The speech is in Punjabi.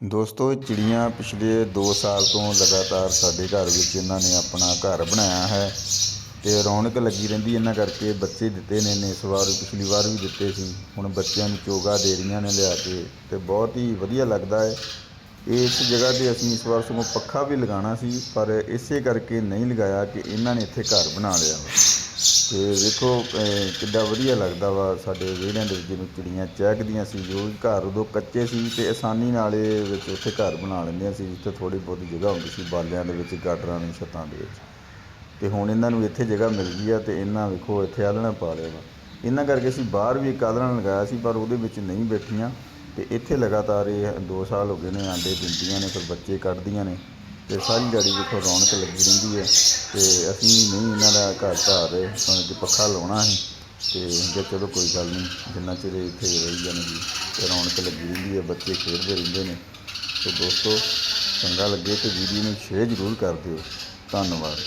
ਦੋਸਤੋ ਚਿੜੀਆਂ ਪਿਛਲੇ 2 ਸਾਲ ਤੋਂ ਲਗਾਤਾਰ ਸਾਡੇ ਘਰ ਵਿੱਚ ਇਹਨਾਂ ਨੇ ਆਪਣਾ ਘਰ ਬਣਾਇਆ ਹੈ ਤੇ ਰੌਣਕ ਲੱਗੀ ਰਹਿੰਦੀ ਇਹਨਾਂ ਕਰਕੇ ਬੱਚੇ ਦਿੱਤੇ ਨੇ ਨੇ ਇਸ ਵਾਰ, ਪਿਛਲੀ ਵਾਰ ਵੀ ਦਿੱਤੇ ਸੀ। ਹੁਣ ਬੱਚਿਆਂ ਨੂੰ ਚੋਗਾ ਦੇ ਰਹੀਆਂ ਨੇ ਲਿਆ ਕੇ ਤੇ ਬਹੁਤ ਹੀ ਵਧੀਆ ਲੱਗਦਾ ਹੈ। ਇਸ ਜਗ੍ਹਾ ਤੇ ਅਸੀਂ ਇਸ ਵਾਰ ਸਗੋਂ ਪੱਖਾ ਵੀ ਲਗਾਉਣਾ ਸੀ, ਪਰ ਇਸੇ ਕਰਕੇ ਨਹੀਂ ਲਗਾਇਆ ਕਿ ਇਹਨਾਂ ਨੇ ਇੱਥੇ ਘਰ ਬਣਾ ਲਿਆ ਵਾ ਤੇ ਵੇਖੋ ਕਿੱਡਾ ਵਧੀਆ ਲੱਗਦਾ ਵਾ ਸਾਡੇ ਵਿਹੜਿਆਂ ਦੇ ਵਿੱਚ ਜਿਵੇਂ ਚਿੜੀਆਂ ਚਹਿਕਦੀਆਂ ਸੀ, ਜੋ ਕਿ ਘਰ ਉਦੋਂ ਕੱਚੇ ਸੀ ਤੇ ਆਸਾਨੀ ਨਾਲ ਇਹ ਵਿੱਚ ਉੱਥੇ ਘਰ ਬਣਾ ਲੈਂਦੀਆਂ ਸੀ, ਜਿੱਥੇ ਥੋੜੀ ਬਹੁਤੀ ਜਗ੍ਹਾ ਹੁੰਦੀ ਸੀ ਬਾਲਿਆਂ ਦੇ ਵਿੱਚ, ਗਾਡਰਾਂ ਨੂੰ ਛੱਤਾਂ ਦੇ ਵਿੱਚ। ਤੇ ਹੁਣ ਇਹਨਾਂ ਨੂੰ ਇੱਥੇ ਜਗ੍ਹਾ ਮਿਲ ਗਈ ਆ ਤੇ ਇਹਨਾਂ ਵੇਖੋ ਇੱਥੇ ਆਲਣਾ ਪਾ ਲਿਆ ਵਾ। ਇਹਨਾਂ ਕਰਕੇ ਅਸੀਂ ਬਾਹਰ ਵੀ ਇੱਕ ਆਲਣਾ ਲਗਾਇਆ ਸੀ, ਪਰ ਉਹਦੇ ਵਿੱਚ ਨਹੀਂ ਬੈਠੀਆਂ ਤੇ ਇੱਥੇ ਲਗਾਤਾਰ ਇਹ 2 ਸਾਲ ਹੋ ਗਏ ਨੇ, ਆਂਡੇ ਦਿੰਦੀਆਂ ਨੇ, ਫਿਰ ਬੱਚੇ ਕੱਢਦੀਆਂ ਨੇ। ਤੇ ਸਾਰੀ ਦਿਹਾੜੀ ਵੇਖੋ ਰੌਣਕ ਲੱਗੀ ਰਹਿੰਦੀ ਹੈ ਤੇ ਅਸੀਂ ਨਹੀਂ ਇਹਨਾਂ ਦਾ ਘਰ ਧਾਰ ਰਹੇ ਸਾਨੂੰ ਕਿ ਪੱਖਾ ਲਾਉਣਾ ਸੀ ਤੇ ਜੇ ਚਲੋ ਕੋਈ ਗੱਲ ਨਹੀਂ, ਜਿੰਨਾ ਚਿਰ ਇੱਥੇ ਰਹੀ ਜਾਣਗੀ ਤੇ ਰੌਣਕ ਲੱਗੀ ਰਹਿੰਦੀ ਹੈ, ਬੱਚੇ ਖੇਡਦੇ ਰਹਿੰਦੇ ਨੇ। ਤੇ ਦੋਸਤੋ, ਚੰਗਾ ਲੱਗੇ ਤੇ ਵੀਡੀਓ ਨੂੰ ਸ਼ੇਅਰ ਜ਼ਰੂਰ ਕਰ ਦਿਓ। ਧੰਨਵਾਦ।